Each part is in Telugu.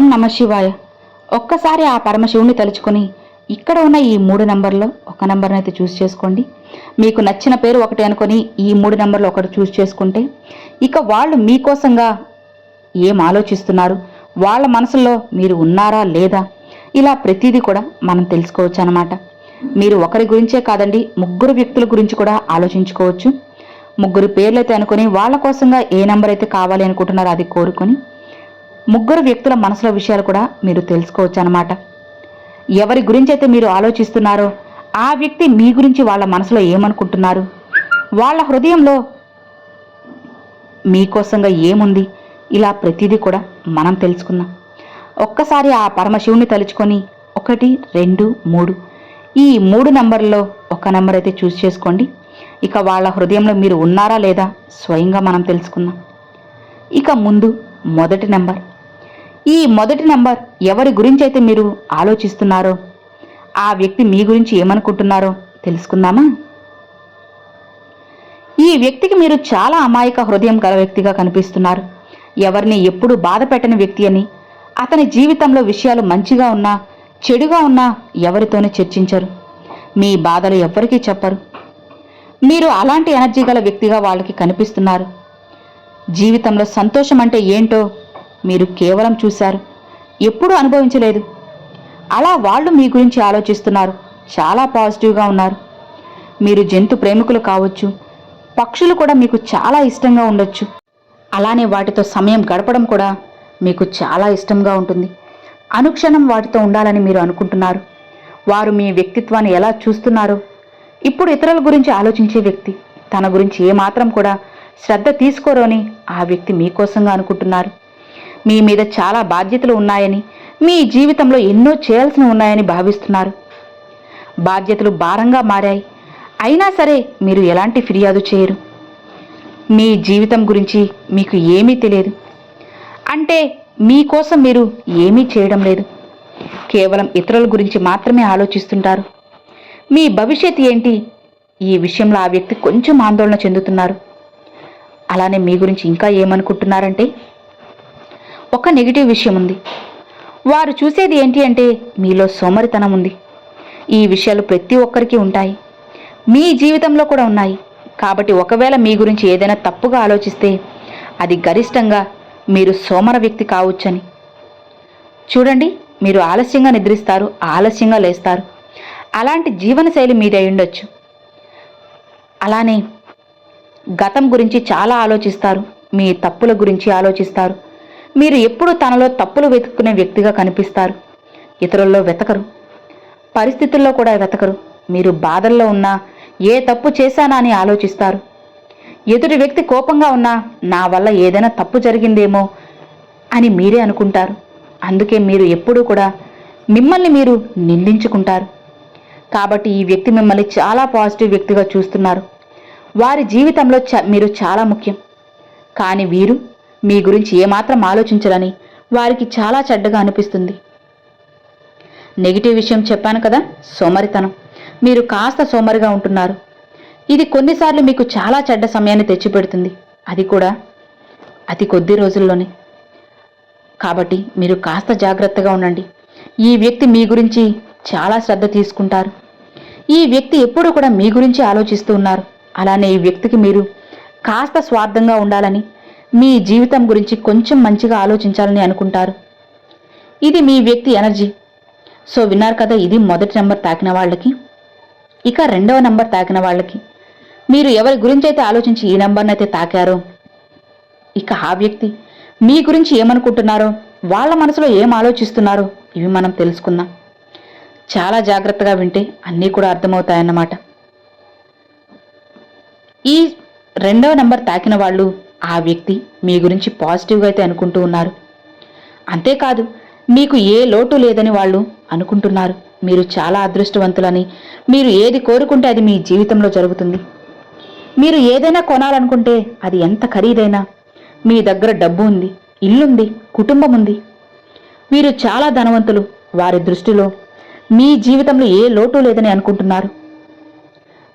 ఓం నమ శివాయ. ఒక్కసారి ఆ పరమశివుని తలుచుకొని ఇక్కడ ఉన్న ఈ మూడు నంబర్లో ఒక నంబర్ని అయితే చూస్ చేసుకోండి. మీకు నచ్చిన పేరు ఒకటి అనుకొని ఈ మూడు నంబర్లు ఒకటి చూస్ చేసుకుంటే ఇక వాళ్ళు మీకోసంగా ఏం ఆలోచిస్తున్నారు? వాళ్ళ మనసులో మీరు ఉన్నారా లేదా? ఇలా ప్రతిదీ కూడా మనం తెలుసుకోవచ్చు అనమాట మీరు ఒకరి గురించే కాదండి ముగ్గురు వ్యక్తుల గురించి కూడా ఆలోచించుకోవచ్చు. ముగ్గురు పేర్లైతే అనుకొని వాళ్ళ కోసంగా ఏ నంబర్ అయితే కావాలి అనుకుంటున్నారో అది కోరుకొని ముగ్గురు వ్యక్తుల మనసుల విషయాలు కూడా మీరు తెలుసుకోవచ్చు అనమాట ఎవరి గురించి అయితే మీరు ఆలోచిస్తున్నారో ఆ వ్యక్తి మీ గురించి వాళ్ళ మనసులో ఏమనుకుంటున్నారు? వాళ్ళ హృదయంలో మీకోసంగా ఏముంది? ఇలా ప్రతిదీ కూడా మనం తెలుసుకుందాం. ఒక్కసారి ఆ పరమశివుని తలుచుకొని ఒకటి రెండు మూడు. ఈ మూడు నంబర్లో ఒక నెంబర్ అయితే చూస్ చేసుకోండి. ఇక వాళ్ళ హృదయంలో మీరు ఉన్నారా లేదా స్వయంగా మనం తెలుసుకుందాం. ఇక ముందు మొదటి నెంబర్. ఈ మొదటి నంబర్ ఎవరి గురించి అయితే మీరు ఆలోచిస్తున్నారో ఆ వ్యక్తి మీ గురించి ఏమనుకుంటున్నారో తెలుసుకుందామా? ఈ వ్యక్తికి మీరు చాలా అమాయక హృదయం గల వ్యక్తిగా కనిపిస్తున్నారు. ఎవరిని ఎప్పుడు బాధ పెట్టని వ్యక్తి అని అతని జీవితంలో విషయాలు మంచిగా ఉన్నా చెడుగా ఉన్నా ఎవరితోనూ చర్చించరు. మీ బాధలు ఎవ్వరికీ చెప్పరు. మీరు అలాంటి ఎనర్జీ గల వ్యక్తిగా వాళ్ళకి కనిపిస్తున్నారు. జీవితంలో సంతోషం అంటే ఏంటో మీరు కేవలం చూశారు. ఎప్పుడూ అనుభవించలేదు. అలా వాళ్ళు మీ గురించి ఆలోచిస్తున్నారు. చాలా పాజిటివ్గా ఉన్నారు. మీరు జంతు ప్రేమికులు కావచ్చు. పక్షులు కూడా మీకు చాలా ఇష్టంగా ఉండొచ్చు. అలానే వాటితో సమయం గడపడం కూడా మీకు చాలా ఇష్టంగా ఉంటుంది. అనుక్షణం వాటితో ఉండాలని మీరు అనుకుంటున్నారు. వారు మీ వ్యక్తిత్వాన్ని ఎలా చూస్తున్నారో. ఇప్పుడు ఇతరుల గురించి ఆలోచించే వ్యక్తి తన గురించి ఏమాత్రం కూడా శ్రద్ధ తీసుకోరని అని ఆ వ్యక్తి మీకోసంగా అనుకుంటున్నారు. మీ మీద చాలా బాధ్యతలు ఉన్నాయని మీ జీవితంలో ఎన్నో చేయాల్సిన ఉన్నాయని భావిస్తున్నారు. బాధ్యతలు భారంగా మారాయి. అయినా సరే మీరు ఎలాంటి ఫిర్యాదు చేయరు. మీ జీవితం గురించి మీకు ఏమీ తెలియదు. అంటే మీకోసం మీరు ఏమీ చేయడం లేదు. కేవలం ఇతరుల గురించి మాత్రమే ఆలోచిస్తుంటారు. మీ భవిష్యత్ ఏంటి? ఈ విషయంలో ఆ వ్యక్తి కొంచెం ఆందోళన చెందుతున్నారు. అలానే మీ గురించి ఇంకా ఏమనుకుంటున్నారంటే ఒక నెగిటివ్ విషయం ఉంది. వారు చూసేది ఏంటి అంటే మీలో సోమరితనం ఉంది. ఈ విషయాలు ప్రతి ఒక్కరికి ఉంటాయి. మీ జీవితంలో కూడా ఉన్నాయి. కాబట్టి ఒకవేళ మీ గురించి ఏదైనా తప్పుగా ఆలోచిస్తే అది గరిష్టంగా మీరు సోమర వ్యక్తి కావచ్చని. చూడండి మీరు ఆలస్యంగా నిద్రిస్తారు ఆలస్యంగా లేస్తారు. అలాంటి జీవనశైలి మీది అయి ఉండొచ్చు. అలానే గతం గురించి చాలా ఆలోచిస్తారు. మీ తప్పుల గురించి ఆలోచిస్తారు. మీరు ఎప్పుడు తనలో తప్పులు వెతుక్కునే వ్యక్తిగా కనిపిస్తారు. ఇతరుల్లో వెతకరు. పరిస్థితుల్లో కూడా వెతకరు. మీరు బాధల్లో ఉన్నా ఏ తప్పు చేశానా అని ఆలోచిస్తారు. ఎదుటి వ్యక్తి కోపంగా ఉన్నా నా వల్ల ఏదైనా తప్పు జరిగిందేమో అని మీరే అనుకుంటారు. అందుకే మీరు ఎప్పుడూ కూడా మిమ్మల్ని మీరు నిందించుకుంటారు. కాబట్టి ఈ వ్యక్తి మిమ్మల్ని చాలా పాజిటివ్ వ్యక్తిగా చూస్తున్నారు. వారి జీవితంలో చ- మీరు చాలా ముఖ్యం. కానీ వీరు మీ గురించి ఏమాత్రం ఆలోచించరని వారికి చాలా చెడ్డగా అనిపిస్తుంది. నెగిటివ్ విషయం చెప్పాను కదా సోమరితనం. మీరు కాస్త సోమరిగా ఉంటున్నారు. ఇది కొన్నిసార్లు మీకు చాలా చెడ్డ సమయాన్ని తెచ్చిపెడుతుంది. అది కూడా అతి కొద్ది రోజుల్లోనే. కాబట్టి మీరు కాస్త జాగ్రత్తగా ఉండండి. ఈ వ్యక్తి మీ గురించి చాలా శ్రద్ధ తీసుకుంటారు. ఈ వ్యక్తి ఎప్పుడూ కూడా మీ గురించి ఆలోచిస్తూ ఉన్నారు. అలానే ఈ వ్యక్తికి మీరు కాస్త స్వార్థంగా ఉండాలని మీ జీవితం గురించి కొంచెం మంచిగా ఆలోచించాలని అనుకుంటారు. ఇది మీ వ్యక్తి ఎనర్జీ. సో విన్నారు కదా ఇది మొదటి నెంబర్ తాకిన వాళ్ళకి. ఇక రెండవ నెంబర్ తాకిన వాళ్ళకి. మీరు ఎవరి గురించి అయితే ఆలోచించి ఈ నెంబర్ని అయితే తాకారో? ఇక ఆ వ్యక్తి మీ గురించి ఏమనుకుంటున్నారో వాళ్ళ మనసులో ఏం ఆలోచిస్తున్నారో ఇవి మనం తెలుసుకుందాం. చాలా జాగ్రత్తగా వింటే అన్నీ కూడా అర్థమవుతాయన్నమాట. ఈ రెండవ నెంబర్ తాకిన వాళ్ళు ఆ వ్యక్తి మీ గురించి పాజిటివ్గా అయితే అనుకుంటూ ఉన్నారు. అంతేకాదు మీకు ఏ లోటు లేదని వాళ్ళు అనుకుంటున్నారు. మీరు చాలా అదృష్టవంతులని. మీరు ఏది కోరుకుంటే అది మీ జీవితంలో జరుగుతుంది. మీరు ఏదైనా కొనాలనుకుంటే అది ఎంత ఖరీదైనా. మీ దగ్గర డబ్బు ఉంది ఇల్లుంది కుటుంబం ఉంది. వీరు చాలా ధనవంతులు. వారి దృష్టిలో మీ జీవితంలో ఏ లోటు లేదని అనుకుంటున్నారు.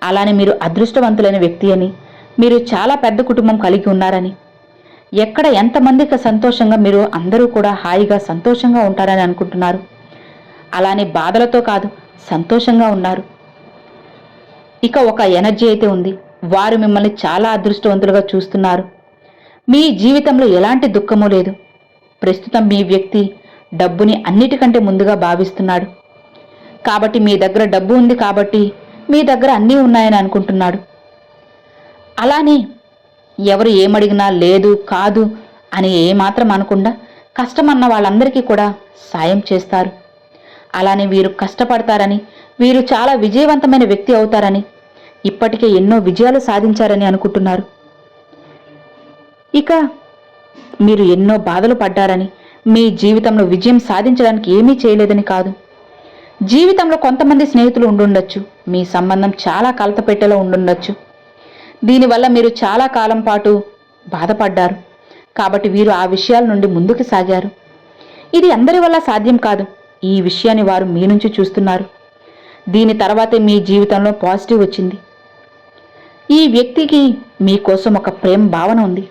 అలానే మీరు అదృష్టవంతులైన వ్యక్తి అని మీరు చాలా పెద్ద కుటుంబం కలిగి ఉన్నారని. ఎక్కడ ఎంతమందికి సంతోషంగా మీరు అందరూ కూడా హాయిగా సంతోషంగా ఉంటారని అనుకుంటున్నారు. అలానే బాధలతో కాదు సంతోషంగా ఉన్నారు. ఇక ఒక ఎనర్జీ అయితే ఉంది. వారు మిమ్మల్ని చాలా అదృష్టవంతులుగా చూస్తున్నారు. మీ జీవితంలో ఎలాంటి దుఃఖము లేదు. ప్రస్తుతం మీ వ్యక్తి డబ్బుని అన్నిటికంటే ముందుగా భావిస్తున్నాడు. కాబట్టి మీ దగ్గర డబ్బు ఉంది కాబట్టి మీ దగ్గర అన్నీ ఉన్నాయని అనుకుంటున్నాడు. అలానే ఎవరు ఏమడిగినా లేదు కాదు అని ఏమాత్రం అనకుండా కష్టమన్న వాళ్ళందరికీ కూడా సాయం చేస్తారు. అలానే వీరు కష్టపడతారని వీరు చాలా విజయవంతమైన వ్యక్తి అవుతారని ఇప్పటికే ఎన్నో విజయాలు సాధించారని అనుకుంటున్నారు. ఇక మీరు ఎన్నో బాధలు పడ్డారని మీ జీవితంలో విజయం సాధించడానికి ఏమీ చేయలేదని కాదు. జీవితంలో కొంతమంది స్నేహితులు ఉండుండొచ్చు మీ సంబంధం చాలా కలతపెట్టేలో ఉండుండొచ్చు. దీనివల్ల మీరు చాలా కాలం పాటు బాధపడ్డారు. కాబట్టి వీరు ఆ విషయాల నుండి ముందుకు సాగారు. ఇది అందరి వల్ల సాధ్యం కాదు. ఈ విషయాన్ని వారు మీ నుంచి చూస్తున్నారు. దీని తర్వాతే మీ జీవితంలో పాజిటివ్ వచ్చింది. ఈ వ్యక్తికి మీకోసం ఒక ప్రేమ భావన ఉంది.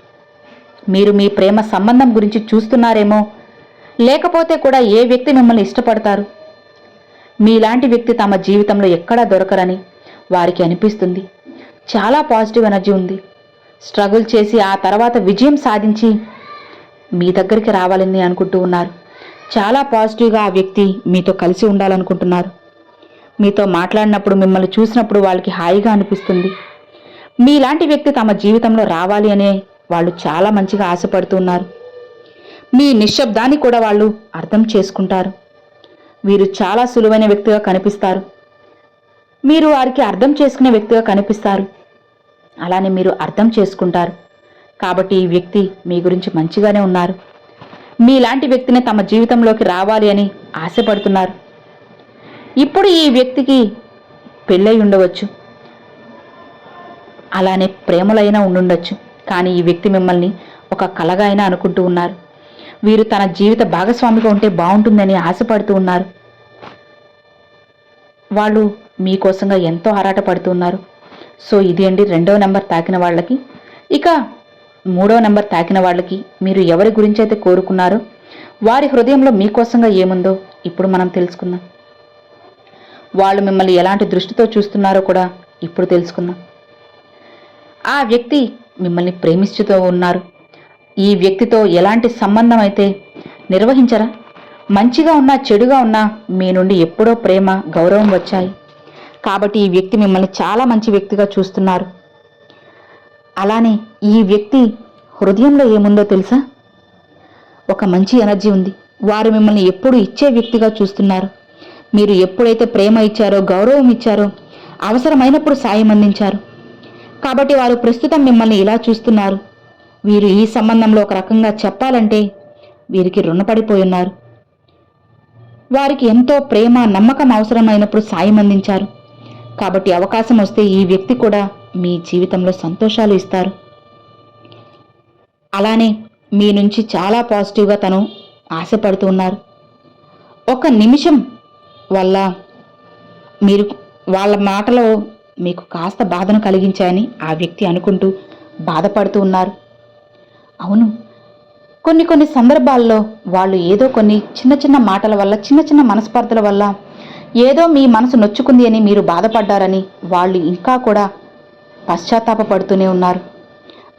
మీరు మీ ప్రేమ సంబంధం గురించి చూస్తున్నారేమో లేకపోతే కూడా ఏ వ్యక్తి మిమ్మల్ని ఇష్టపడతారు? మీలాంటి వ్యక్తి తమ జీవితంలో ఎక్కడా దొరకరని వారికి అనిపిస్తుంది. చాలా పాజిటివ్ ఎనర్జీ ఉంది. స్ట్రగుల్ చేసి ఆ తర్వాత విజయం సాధించి మీ దగ్గరికి రావాలని అనుకుంటూ ఉన్నారు. చాలా పాజిటివ్గా ఆ వ్యక్తి మీతో కలిసి ఉండాలనుకుంటున్నారు. మీతో మాట్లాడినప్పుడు మిమ్మల్ని చూసినప్పుడు వాళ్ళకి హాయిగా అనిపిస్తుంది. మీలాంటి వ్యక్తి తమ జీవితంలో రావాలి అనే వాళ్ళు చాలా మంచిగా ఆశపడుతున్నారు మీ నిశ్శబ్దాన్ని కూడా వాళ్ళు అర్థం చేసుకుంటారు. వీరు చాలా సులువైన వ్యక్తిగా కనిపిస్తారు. మీరు వారికి అర్థం చేసుకునే వ్యక్తిగా కనిపిస్తారు. అలానే మీరు అర్థం చేసుకుంటారు. కాబట్టి ఈ వ్యక్తి మీ గురించి మంచిగానే ఉన్నారు. మీలాంటి వ్యక్తిని తమ జీవితంలోకి రావాలి అని ఆశపడుతున్నారు. ఇప్పుడు ఈ వ్యక్తికి పెళ్ళై ఉండవచ్చు. అలానే ప్రేమలైనా ఉండుండొచ్చు. కానీ ఈ వ్యక్తి మిమ్మల్ని ఒక కలగా అయినా అనుకుంటూ ఉన్నారు. వీరు తన జీవిత భాగస్వామిగా ఉంటే బాగుంటుందని ఆశపడుతూ ఉన్నారు. వాళ్ళు మీకోసంగా ఎంతో ఆరాటపడుతున్నారు. సో ఇది అండి రెండవ నెంబర్ తాకిన వాళ్ళకి. ఇక మూడవ నెంబర్ తాకిన వాళ్ళకి మీరు ఎవరి గురించి అయితే కోరుకున్నారో వారి హృదయంలో మీకోసంగా ఏముందో ఇప్పుడు మనం తెలుసుకుందాం. వాళ్ళు మిమ్మల్ని ఎలాంటి దృష్టితో చూస్తున్నారో కూడా ఇప్పుడు తెలుసుకుందాం. ఆ వ్యక్తి మిమ్మల్ని ప్రేమిస్తూ ఉన్నారు. ఈ వ్యక్తితో ఎలాంటి సంబంధం అయితే నిర్వహించరా? మంచిగా ఉన్నా చెడుగా ఉన్నా మీ నుండి ఎప్పుడో ప్రేమ గౌరవం వచ్చాయి. కాబట్టి ఈ వ్యక్తి మిమ్మల్ని చాలా మంచి వ్యక్తిగా చూస్తున్నారు. అలానే ఈ వ్యక్తి హృదయంలో ఏముందో తెలుసా? ఒక మంచి ఎనర్జీ ఉంది. వారు మిమ్మల్ని ఎప్పుడు ఇచ్చే వ్యక్తిగా చూస్తున్నారు. మీరు ఎప్పుడైతే ప్రేమ ఇచ్చారో గౌరవం ఇచ్చారో అవసరమైనప్పుడు సాయం అందించారు. కాబట్టి వారు ప్రస్తుతం మిమ్మల్ని ఇలా చూస్తున్నారు. వీరు ఈ సంబంధంలో ఒక రకంగా చెప్పాలంటే వీరికి రుణపడిపోయి ఉన్నారు. వారికి ఎంతో ప్రేమ నమ్మకం అవసరమైనప్పుడు సాయం అందించారు. కాబట్టి అవకాశం వస్తే ఈ వ్యక్తి కూడా మీ జీవితంలో సంతోషాలు ఇస్తారు. అలానే మీ నుంచి చాలా పాజిటివ్గా తను ఆశపడుతూ ఉన్నారు. ఒక నిమిషం వల్ల మీరు వాళ్ళ మాటలో మీకు కాస్త బాధను కలిగించాయని ఆ వ్యక్తి అనుకుంటూ బాధపడుతూ ఉన్నారు. అవును కొన్ని కొన్ని సందర్భాల్లో వాళ్ళు ఏదో కొన్ని చిన్న చిన్న మాటల వల్ల చిన్న చిన్న మనస్పర్ధల వల్ల ఏదో మీ మనసు నొచ్చుకుంది అని మీరు బాధపడ్డారని వాళ్ళు ఇంకా కూడా పశ్చాత్తాపడుతూనే ఉన్నారు.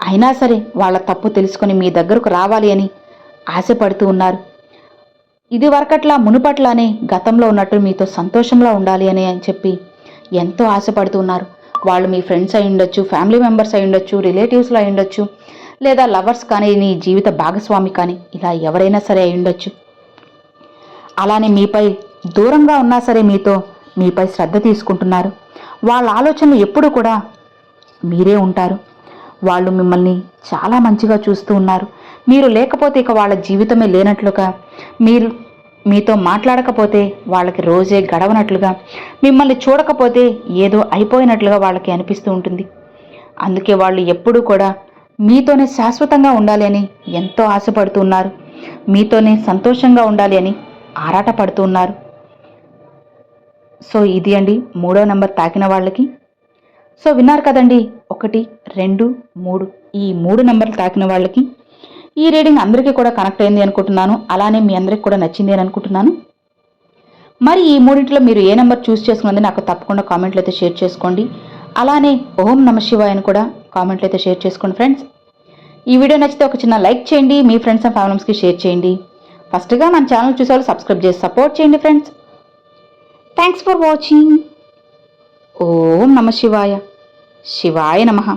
అయినా సరే వాళ్ళ తప్పు తెలుసుకొని మీ దగ్గరకు రావాలి అని ఆశపడుతూ ఉన్నారు. ఇది వరకట్లా మునుపట్లానే గతంలో ఉన్నట్టు మీతో సంతోషంగా ఉండాలి అని అని చెప్పి ఎంతో ఆశపడుతూ ఉన్నారు. వాళ్ళు మీ ఫ్రెండ్స్ అయి ఉండొచ్చు ఫ్యామిలీ మెంబర్స్ అయి ఉండొచ్చు రిలేటివ్స్లో అయి ఉండొచ్చు లేదా లవర్స్ కానీ నీ జీవిత భాగస్వామి కానీ ఇలా ఎవరైనా సరే అయి ఉండొచ్చు. అలానే మీపై దూరంగా ఉన్నా సరే మీతో మీపై శ్రద్ధ తీసుకుంటున్నారు. వాళ్ళ ఆలోచనలు ఎప్పుడు కూడా మీరే ఉంటారు. వాళ్ళు మిమ్మల్ని చాలా మంచిగా చూస్తూ ఉన్నారు. మీరు లేకపోతే ఇక వాళ్ళ జీవితమే లేనట్లుగా మీరు మీతో మాట్లాడకపోతే వాళ్ళకి రోజే గడవనట్లుగా మిమ్మల్ని చూడకపోతే ఏదో అయిపోయినట్లుగా వాళ్ళకి అనిపిస్తూ ఉంటుంది. అందుకే వాళ్ళు ఎప్పుడూ కూడా మీతోనే శాశ్వతంగా ఉండాలి అని ఎంతో ఆశపడుతున్నారు మీతోనే సంతోషంగా ఉండాలి అని ఆరాటపడుతూ ఉన్నారు. సో ఇది అండి మూడో నెంబర్ తాకిన వాళ్ళకి. సో విన్నారు కదండి ఒకటి రెండు మూడు ఈ మూడు నెంబర్లు తాకిన వాళ్ళకి. ఈ రీడింగ్ అందరికీ కూడా కనెక్ట్ అయింది అనుకుంటున్నాను అలానే మీ అందరికి కూడా నచ్చింది అని అనుకుంటున్నాను. మరి ఈ మూడింటిలో మీరు ఏ నెంబర్ చూస్ చేసుకున్నది నాకు తప్పకుండా కామెంట్లు అయితే షేర్ చేసుకోండి. అలానే ఓం నమ శివాయ అని కూడా కామెంట్లు అయితే షేర్ చేసుకోండి ఫ్రెండ్స్. ఈ వీడియో నచ్చితే ఒక చిన్న లైక్ చేయండి మీ ఫ్రెండ్స్ అండ్ ఫ్యామిలీస్కి షేర్ చేయండి. ఫస్ట్గా మన ఛానల్ చూసేవాళ్ళు సబ్స్క్రైబ్ చేసి సపోర్ట్ చేయండి ఫ్రెండ్స్. థ్యాంక్స్ ఫర్ వాచింగ్ ఓం నమ శివాయ. శివాయ నమః.